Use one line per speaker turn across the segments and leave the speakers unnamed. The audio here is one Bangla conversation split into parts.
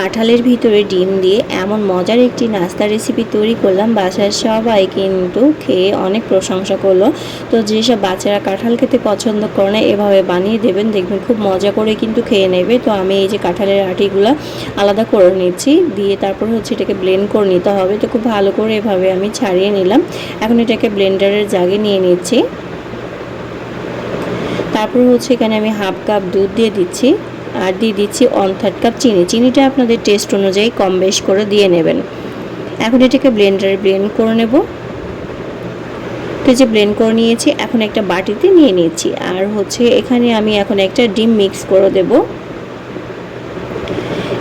কাঁঠালের ভিতরে ডিম দিয়ে এমন মজার একটি নাস্তা রেসিপি তৈরি করলাম। বাসার সবাই কিন্তু খেয়ে অনেক প্রশংসা করল। তো যেসব বাচ্চারা কাঁঠাল খেতে পছন্দ করে না, এভাবে বানিয়ে দেবেন। দেখবেন খুব মজা করে কিন্তু খেয়ে নেবে। তো আমি এই যে কাঁঠালের আটিগুলো আলাদা করে নিচ্ছি, দিয়ে তারপর হচ্ছে এটাকে ব্লেন্ড করে নিতে হবে। তো খুব ভালো করে এভাবে আমি ছাড়িয়ে নিলাম। এখন এটাকে ব্লেন্ডারের জাগে নিয়ে নিচ্ছি। তারপর হচ্ছে এখানে আমি হাফ কাপ দুধ দিয়ে দিচ্ছি। আর দিয়ে দিচ্ছি ওয়ান থার্ড কাপ চিনি। চিনিটা আপনাদের টেস্ট অনুযায়ী কম বেশ করে দিয়ে নেবেন। এখন এটাকে ব্লেন্ডারে ব্লেন্ড করে নেব। তো যে ব্লেন্ড করে নিয়েছি, এখন একটা বাটিতে নিয়ে নিয়েছি আর হচ্ছে এখানে আমি এখন একটা ডিম মিক্স করে দেবো।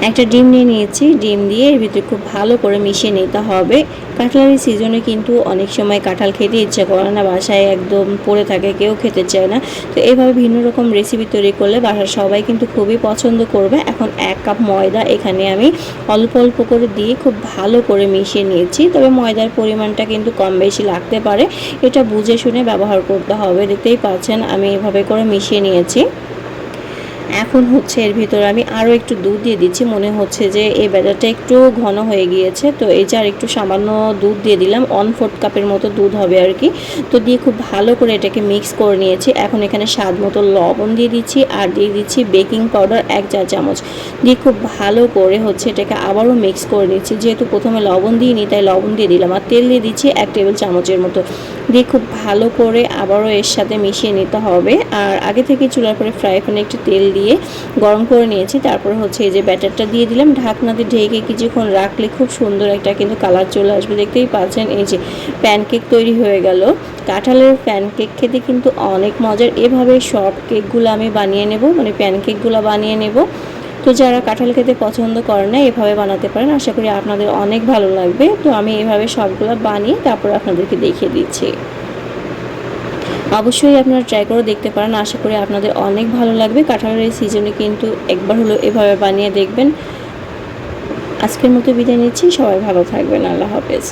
একটা ডিম নিয়ে নিয়েছি। ডিম দিয়ে এর ভিতরে খুব ভালো করে মিশিয়ে নিতে হবে। কাঁঠালের সিজনে কিন্তু অনেক সময় কাঁঠাল খেতে ইচ্ছা করে না, বাসায় একদম পড়ে থাকে, কেউ খেতে চায় না। তো এইভাবে ভিন্ন রকম রেসিপি তৈরি করলে বাসার সবাই কিন্তু খুবই পছন্দ করবে। এখন এক কাপ ময়দা এখানে আমি অল্প অল্প করে দিয়ে খুব ভালো করে মিশিয়ে নিয়েছি। তবে ময়দার পরিমাণটা কিন্তু কম বেশি লাগতে পারে। এটা বুঝে শুনে ব্যবহার করতে হবে। দেখতেই পাচ্ছেন, আমি এভাবে করে মিশিয়ে নিয়েছি। এখন হচ্ছে এর ভিতরে আমি আরও একটু দুধ দিয়ে দিচ্ছি। মনে হচ্ছে যে এই ব্যাটারটা একটু ঘন হয়ে গিয়েছে। তো এই যে আর একটু সামান্য দুধ দিয়ে দিলাম ওয়ান ফোর্থ কাপের মতো দুধ হবে আর কি তো দিয়ে খুব ভালো করে এটাকে মিক্স করে নিয়েছি। এখন এখানে স্বাদ মতো লবণ দিয়ে দিচ্ছি আর দিয়ে দিচ্ছি বেকিং পাউডার এক চা চামচ। দিয়ে খুব ভালো করে হচ্ছে এটাকে আবারও মিক্স করে নিচ্ছি। যেহেতু প্রথমে লবণ দিয়ে নিই তাই লবণ দিয়ে দিলাম। আর তেল দিয়ে দিচ্ছি এক টেবিল চামচের মতো। দিয়ে খুব ভালো করে আবারও এর সাথে মিশিয়ে নিতে হবে। আর আগে থেকে চুলার পরে ফ্রাই প্যানে একটু তেল দিয়ে গরম করে নিয়েছি। তারপর হচ্ছে এই যে ব্যাটারটা দিয়ে দিলাম। ঢাকনাতে ঢেকে কিছুক্ষণ রাখলে খুব সুন্দর একটা কিন্তু কালার চলে আসবে। দেখতেই পাচ্ছেন এই যে প্যানকেক তৈরি হয়ে গেল। কাঁঠালের প্যানকেক খেতে কিন্তু অনেক মজার। এভাবে সব কেকগুলো আমি বানিয়ে নেব মানে প্যানকেকগুলো বানিয়ে নেব। তো যারা কাঁঠাল খেতে পছন্দ করে না, এভাবে বানাতে পারেন। আশা করি আপনাদের অনেক ভালো লাগবে। তো আমি এভাবে সবগুলো বানিয়ে তারপর আপনাদেরকে দেখিয়ে দিচ্ছি। অবশ্যই আপনারা ট্রাই করে দেখতে পারেন। আশা করি আপনাদের অনেক ভালো লাগবে। কাঁঠালের এই সিজনে কিন্তু একবার হলো এভাবে বানিয়ে দেখবেন। আজকের মতো বিদায় নিচ্ছি। সবাই ভালো থাকবেন। আল্লাহ হাফেজ।